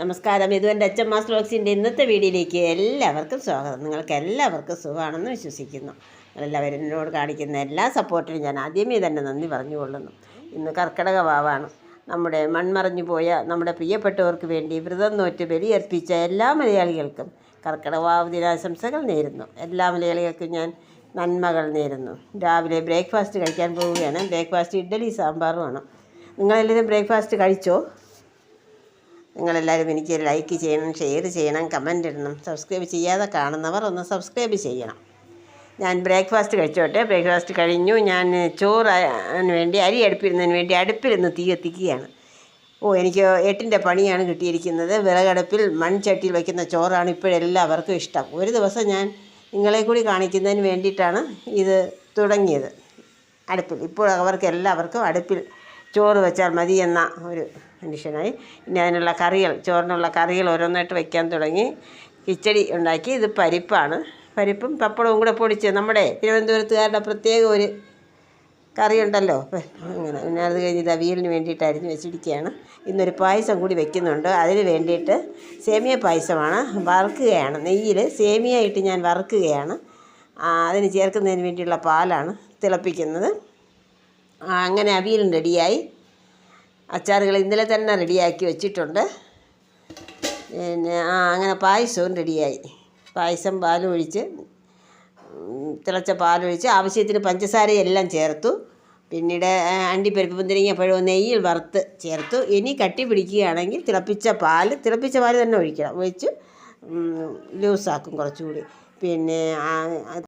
നമസ്കാരം. ഇത് എന്റെ എച്ച് മാസ് ബ്ലോഗ്സിന്റെ ഇന്നത്തെ വീഡിയോയിലേക്ക് എല്ലാവർക്കും സ്വാഗതം. നിങ്ങൾക്ക് എല്ലാവർക്കും സുഖമാണെന്ന് വിശ്വസിക്കുന്നു. നിങ്ങളെല്ലാവരും എന്നോട് കാണിക്കുന്ന എല്ലാ സപ്പോർട്ടിനും ഞാൻ ആദ്യമേ തന്നെ നന്ദി പറഞ്ഞുകൊള്ളുന്നു. ഇന്ന് കർക്കിടക വാവാണ് നമ്മുടെ മൺമറഞ്ഞു പോയ നമ്മുടെ പ്രിയപ്പെട്ടവർക്ക് വേണ്ടി വ്രതം നോറ്റ് ബലിയർപ്പിച്ച എല്ലാ മലയാളികൾക്കും കർക്കിടക വാവ് ദിനാശംസകൾ നേരുന്നു. എല്ലാ മലയാളികൾക്കും ഞാൻ നന്മകൾ നേരുന്നു. രാവിലെ ബ്രേക്ക്ഫാസ്റ്റ് കഴിക്കാൻ പോവുകയാണ്. ബ്രേക്ക്ഫാസ്റ്റ് ഇഡ്ഡലി സാമ്പാറുമാണ്. നിങ്ങളെല്ലാവരും ബ്രേക്ക്ഫാസ്റ്റ് കഴിച്ചോ? നിങ്ങളെല്ലാവരും എനിക്ക് ലൈക്ക് ചെയ്യണം ഷെയർ ചെയ്യണം കമന്റ് ഇടണം സബ്സ്ക്രൈബ് ചെയ്യാതെ കാണുന്നവർ ഒന്ന് സബ്സ്ക്രൈബ് ചെയ്യണം. ഞാൻ ബ്രേക്ക്ഫാസ്റ്റ് കഴിച്ചോട്ടെ. ബ്രേക്ക്ഫാസ്റ്റ് കഴിഞ്ഞു. ഞാൻ ചോറിന് വേണ്ടി അരി അടുപ്പിരുന്നതിന് വേണ്ടി അടുപ്പിലിരുന്ന് തീ കത്തിക്കുകയാണ്. ഓ എനിക്ക് എട്ടിന്റെ പണിയാണ് കിട്ടിയിരിക്കുന്നത്. വിറകടുപ്പിൽ മൺചട്ടിയിൽ വയ്ക്കുന്ന ചോറാണ് ഇപ്പോഴെല്ലാവർക്കും ഇഷ്ടം. ഒരു ദിവസം ഞാൻ നിങ്ങളെ കൂടി കാണിക്കുന്നതിന് വേണ്ടിയിട്ടാണ് ഇത് തുടങ്ങിയത്. അടുപ്പിൽ. ഇപ്പോൾ അവർക്ക് എല്ലാവർക്കും അടുപ്പിൽ ചോറ് വെച്ചാൽ മതി എന്ന ഒരു കണ്ടീഷനായി ഇനി അതിനുള്ള കറികൾ ചോറിനുള്ള കറികൾ ഓരോന്നായിട്ട് വയ്ക്കാൻ തുടങ്ങി. കിച്ചടി ഉണ്ടാക്കി. ഇത് പരിപ്പാണ്. പരിപ്പും പപ്പടവും കൂടെ പൊടിച്ച് നമ്മുടെ തിരുവനന്തപുരത്തുകാരുടെ പ്രത്യേക ഒരു കറിയുണ്ടല്ലോ അങ്ങനെ പിന്നെ അത് കഴിഞ്ഞ് ഇത് അവിയലിന് വേണ്ടിയിട്ട് അരിഞ്ഞ് വെച്ചിരിക്കുകയാണ്. ഇന്നൊരു പായസം കൂടി വെക്കുന്നുണ്ട്. അതിന് വേണ്ടിയിട്ട് സേമിയ പായസമാണ് വറുക്കുകയാണ്. നെയ്യിൽ സേമിയ ഇട്ട് ഞാൻ വറുക്കുകയാണ്. അതിന് ചേർക്കുന്നതിന് വേണ്ടിയുള്ള പാലാണ് തിളപ്പിക്കുന്നത്. അങ്ങനെ അവിയലും റെഡിയായി. അച്ചാറുകൾ ഇന്നലെ തന്നെ റെഡിയാക്കി വെച്ചിട്ടുണ്ട്. പിന്നെ ആ അങ്ങനെ പായസവും റെഡിയായി. പായസം പാലൊഴിച്ച് തിളച്ച പാലൊഴിച്ച് ആവശ്യത്തിന് പഞ്ചസാരയെല്ലാം ചേർത്തു. പിന്നീട് അണ്ടിപ്പരിപ്പ് മുന്തിരിങ്ങ പഴവും നെയ്യിൽ വറുത്ത് ചേർത്തു. ഇനി കട്ടി പിടിക്കുകയാണെങ്കിൽ തിളപ്പിച്ച പാൽ തിളപ്പിച്ച പാൽ തന്നെ ഒഴിക്കണം. ഒഴിച്ച് ലൂസാക്കും കുറച്ചുകൂടി. പിന്നെ